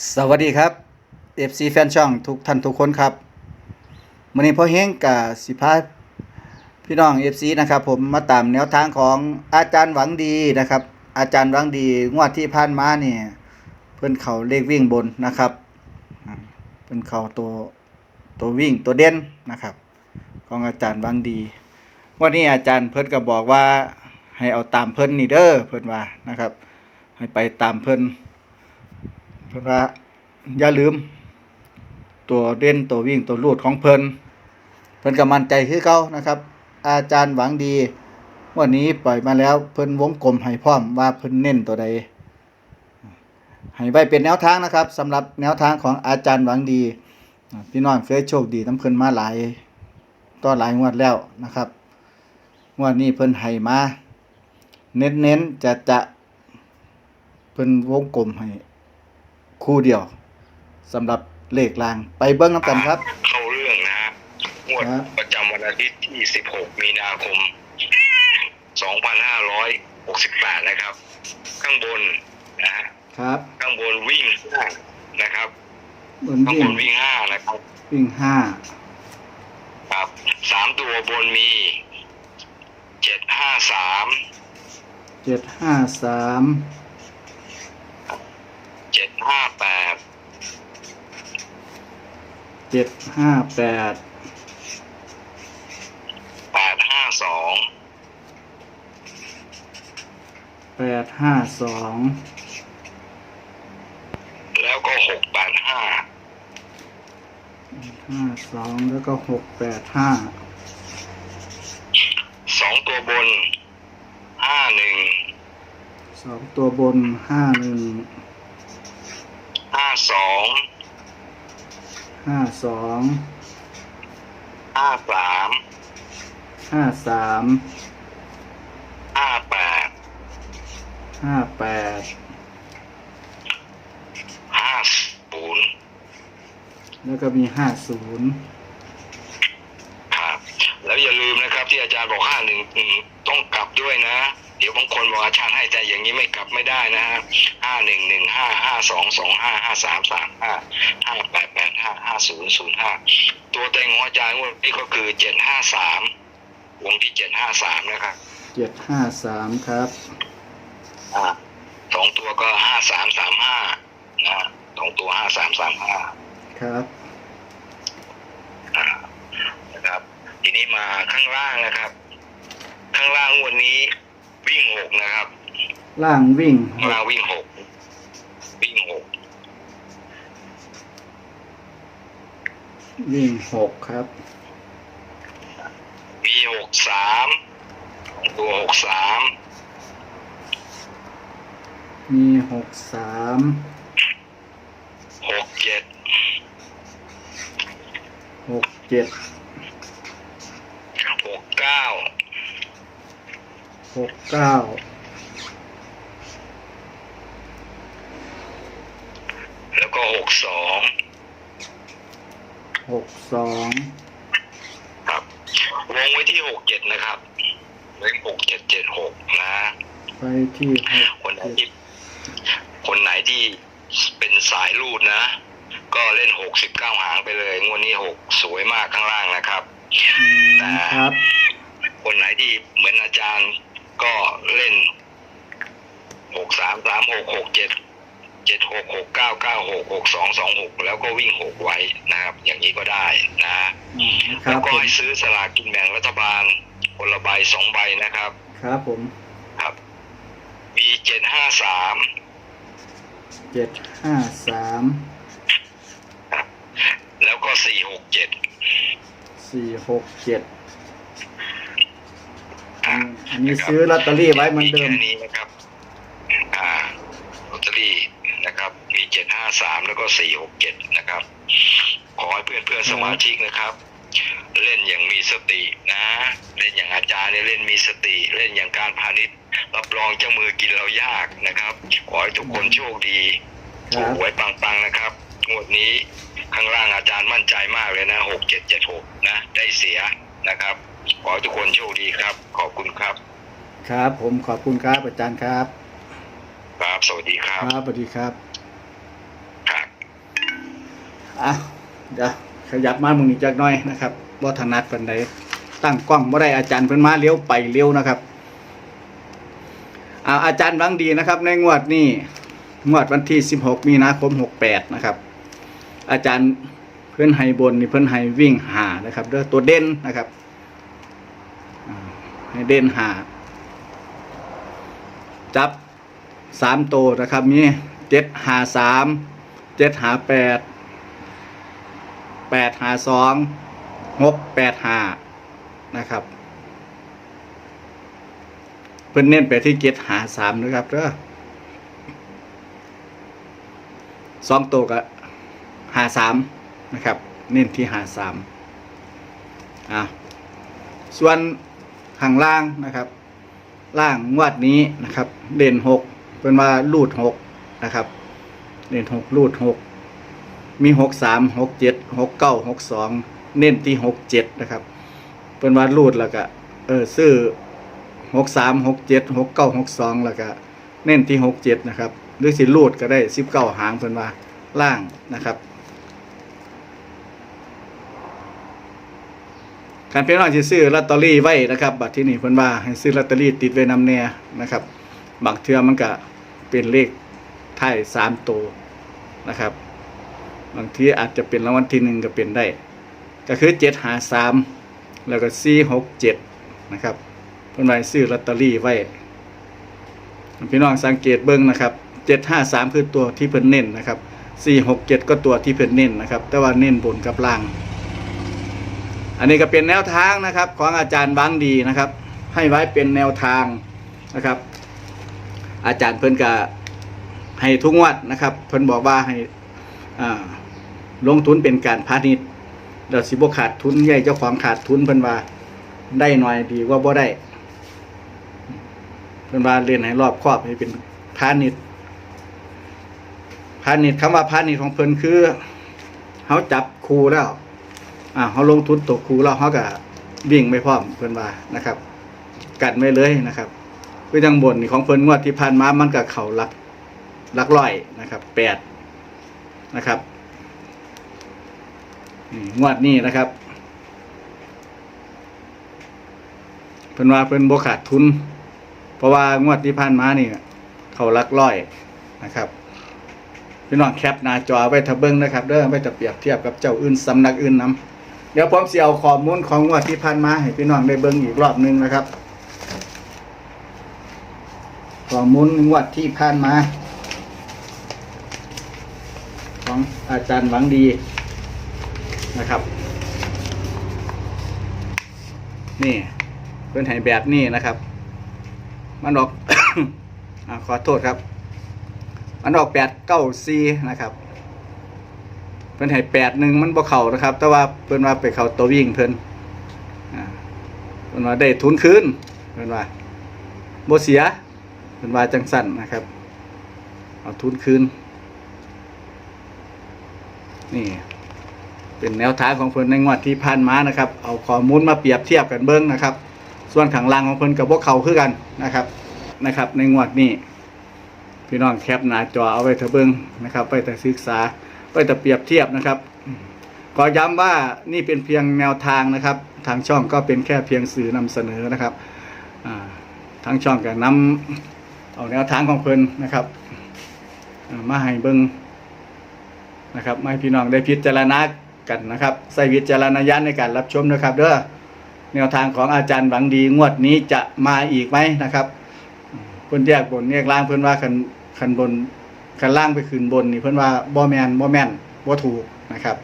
สวัสดีครับ FC แฟนช่องทุกท่านทุกคนครับวันนี้พ่อเฮงกับสิพาพี่น้อง FC นะครับผมมาตามแนวทางของอาจารย์หวังดีนะครับ อาจารย์หวังดีงวดที่ผ่านมาเนี่ยเพิ่อนเขาเลขวิ่งบนนะครับ เพิ่นเขาตัวตัววิ่งตัวเด่นนะครับ ของอาจารย์หวังดีวันนี้อาจารย์เพิ่นก็บอกว่าให้เอาตามเพิ่นนี่เด้อเพิ่นว่านะครับ ให้ไปตามเพิ่น เพิ่นว่าอย่าลืม ตัวเด่นตัววิ่งตัวลูดของเพิ่นเพิ่นก็มั่นใจคือเก่านะครับ อาจารย์หวังดีวันนี้ปล่อยมาแล้วเพิ่นวงกลมให้พร้อมว่าเพิ่นเน้นตัวใดให้ไว้เป็นแนวทางนะครับสำหรับแนวทางของอาจารย์หวังดี พี่น้องเคยโชคดีน้ำเพิ่นมาหลายต่อหลายงวดแล้วนะครับงวดนี้เพิ่นให้มา เน้นๆจะจะเพิ่นวงกลมให้ คู่เดียวสำหรับเลขลางไปเบิ้งน้ำกันครับ เข้าเรื่องนะฮะงวดครับประจำวันอาทิตย์ที่ 16 มีนาคม 2568 นะครับ ข้างบนนะฮะครับข้างบนวิ่งห้านะครับ บนข้างวิ่บงนวิ่งห้านะครับวิ่งห้าครับสามตัวบนมีเจ็ดห้าสามเจ็ดห้าสาม เจ็ดห้าแปด เจ็ดห้าแปดแปดห้าสองแปดห้าสองแล้วก็หกแปดห้าห้าสองแล้วก็หกแปดห้าสองตัวบนห้าหนึ่งสองตัวบนห้าหนึ่งห้าสอง ห้าสองห้าสามห้าสามห้าแปดห้าแปดห้าศูนย์แล้วก็มีห้าศูนย์ครับแล้วอย่าลืมนะครับที่อาจารย์บอกห้าหนึ่งต้องกลับด้วยนะ เดี๋ยวบางคนบอกอาจารย์ให้แต่อย่างนี้ไม่กลับไม่ได้นะฮะห้าหนึ่งหนึ่งห้าห้าสองสองห้าห้าสามสามห้าห้าแปดแปด ห้าห้าศูนย์ศูนย์ห้าตัวเต็งของอาจารย์งวันนี้ก็คือเจ็ดห้าสามวงที่เจ็ดห้าสามนะครับเจ็ดห้าสามครับอ่าสองตัวก็ห้าสามสามห้านะสองตัวห้าสามสามห้าครับอ่านะครับ ทีนี้มาข้างล่างนะครับ ข้างล่างวันนี้วิ่งหกนะครับ ล่างวิ่งหข้างล่างกวิ่งหกวิ่งหก วิ่งหกครับมีหกสามตัวหกสามมีหกสามหกเจ็ดหกเจ็ดหกเก้าหกเก้าแล้วก็หกสอง หกสองครับวงไว้ที่หกเจ็ดนะครับเลขหกเจ็ดเจ็ดหกนะ ไปที่หกคนไหนเจ็ดที่คนไหนที่เป็นสายรูดนะ ก็เล่นหกสิบเก้าหางไปเลยงวดนี้หกสวยมากข้างล่างนะครับอืมครับ คนไหนที่เหมือนอาจารย์ก็เล่นหกสามสามหกหกเจ็ด เจ็ดหกหกเก้าเก้าหกหกสองสองหกแล้วก็วิ่งหกไว้นะครับ อย่างนี้ก็ได้นะอืมคแล้รัวบก็ผมให้ซื้อสลากกินแบ่งรัฐบาลคนละใบสองใบนะครับ ครับผมครับมีเจ็ดห้าสามเจ็ดห้าสามแล้วก็สี่หกเจ็ดสี่หกเจ็ดอันนี้ซื้อลอตเตอรี่ไว้เหมือนเดิม แค่นี้นะครับ อ่าลอตเตอรี่นะครับ มีเจ็ดห้า สามแล้วก็สี่หกเจ็ดนะครับ ขอให้เพื่อนเพื่อนๆสมาชิกนะครับ เล่นอย่างมีสตินะ เล่นอย่างอาจารย์เนี่ยเล่นมีสติ เล่นอย่างการพาณิชย์ รับรองเจ้ามือกินเรายากนะครับ ขอให้ทุกคนโชคดีคถูรักบหวยปังๆนะครับงวดนี้ข้างล่างอาจารย์มั่นใจมากเลยนะหกเจ็ดเจ็ดหกนะ ได้เสียนะครับ ขอให้ทุกคนโชคดีครับ ขอบคุณครับ ครับ ผมขอบคุณครับอาจารย์ครับ ครับ สวัสดีครับ ครับสวัสดีครับครับ อะเดี๋ยวขยับมามุมนี้จักหน่อยนะครับบ่ถนัดปานใดตั้งกล้องบ่ได้อาจารย์เพิ่นมาเลี้ยวไปเลี้ยวนะครับอาอาจารย์หวังดีนะครับ ในงวดนี้งวดวันที่ 16 มีนาคม 68 นะครับ อาจารย์เพิ่อนให้บนนี่เพิ่อนให้วิ่งหานะครับเด้อตัวเด่นนะครับให้เด่นหาจับสามตัวนะครับมีเจ็ดหาสามเจ็ดหาแปด แปดหาสองหกแปดหานะครับ เพิ่นเน้นไปที่เจ็ดหาสามนะครับเด้อสองตัวก็หาสามนะครับ เน้นที่หาสามอะส่วนข้างล่างนะครับ ล่างงวดนี้นะครับ เด่นหกเป็นว่ารูดหกนะครับ เด่นหกรูดหก มีหกสามหกเจ็ดหกเก้าหกสองเน้นที่หกเจ็ดนะครับเป็นว่ารูดแล้วก็เออซื้อหกสามหกเจ็ดหกเก้าหกสองแล้วก็เน้นที่หกเจ็ดนะครับหรือสิรูดก็ได้สิบเก้าหางเป็นว่าล่างนะครับการพี่น้องที่ซื้อลอตเตอรี่ไว้นะครับบัตรที่นี่เพิ่นว่าให้ซื้อลอตเตอรี่ติดไว้นำแน่นะครับบางเทื่อมันก็เป็นเลขไทยสามตัวนะครับ บางทีอาจจะเป็นรางวัลที่หนึ่งก็เป็นได้ ก็คือเจ็ดหาสามแล้วก็สี่หกเจ็ดนะครับเพิ่อนไว้ซื้อลอตเตอรี่ไว้ พี่น้องสังเกตเบิ้งนะครับเจ็ดห้าสามคือตัวที่เพิ่นเน้นนะครับสี่หกเจ็ดก็ตัวที่เพิ่นเน้นนะครับ แต่ว่าเน้นบนกับล่าง อันนี้ก็เป็นแนวทางนะครับ ของอาจารย์บางดีนะครับ ให้ไว้เป็นแนวทางนะครับ อาจารย์เพิ่นก็ให้ทุกงวดนะครับ เพิ่นบอกว่าให้อ่า ลงทุนเป็นการพาณิชย์เดี๋ยวสิบขาดทุนใหญ่เจ้าของขาดทุนเพิ่นว่าได้หน่อยดีกว่าบ่ได้เพิ่นว่าเรียนให้รอบครอบให้เป็นพาณิชย์พาณิชย์คำว่าพาณิชย์ของเพิ่นคือเฮาจับครูแล้วอ่าเฮาลงทุนตกครูแล้วเฮาก็วิ่งไม่พร้อมเพิ่นว่านะครับ กันไว้เลยนะครับคือจังบนนี่ของเพิ่นงวดที่ผ่านมามันก็เข้าหลักหลักร้อยนะครับแปดนะครับ งวดนี้นะครับเพิ่นว่าเพิ่นบ่ขาดทุน เพราะว่างวดที่ผ่านมานี่เขาลักร้อยนะครับพี่น้องแคปหน้าจอไว้ทะเบิ้งนะครับเด้อไว้จะเปรียบเทียบกับเจ้าอื่นสำนักอื่นนํเดี๋ยวผมเสิเอาข้อมูลของงวดที่ผ่านมาให้พี่น้องได้เบิ้งอีกรอบนึงนะครับข้อมูลงวดที่ผ่านมา ของอาจารย์หวังดี นะครับ นี่เป็นให้แบบนี้นะครับ มันออกอขอโทษครับ มันออกแปดเก้าซีนะครับเพิ่นให้แปดหนึ่งมันบ่เข่านะครับ แต่ว่าเพิ่นว่าไปเข่าตัววิ่งเพิ่นเพิ่นว่าได้ทุนคืนเพิ่นว่าบ่เสียเพิ่นว่าจังสันนะครับเอาทุนคืนนี่ เป็นแนวทางของเพิ่นในงวดที่ผ่านมานะครับ เอาข้อมูลมาเปรียบเทียบกันเบิ่งนะครับ ส่วนข้างล่างของเพิ่นกับพวกเขาคือกันนะครับนะครับ ในงวดนี้ พี่น้องแคปหน้าจอเอาไว้เถอะเบิ่งนะครับไว้แต่ศึกษาไว้แต่เปรียบเทียบนะครับขอย้ำว่านี่เป็นเพียงแนวทางนะครับ ทางช่องก็เป็นแค่เพียงสื่อนำเสนอนะครับทางช่องก็นำเอาแนวทางของเพิ่นนะครับมาให้เบิ่งนะครับมาให้พี่น้องได้พิจารณา กันนะครับใส่วิจารณญาณในการรับชมนะครับ เด้อแนวทางของอาจารย์หวังดีงวดนี้จะมาอีกไหมนะครับเพิ่นแยกบนแยกล่างเพิ่นว่าคันคันบนคันล่างไปขึ้นบนนี่เพิ่นว่าบ่แมนบ่แมนบ่ถูกนะครับ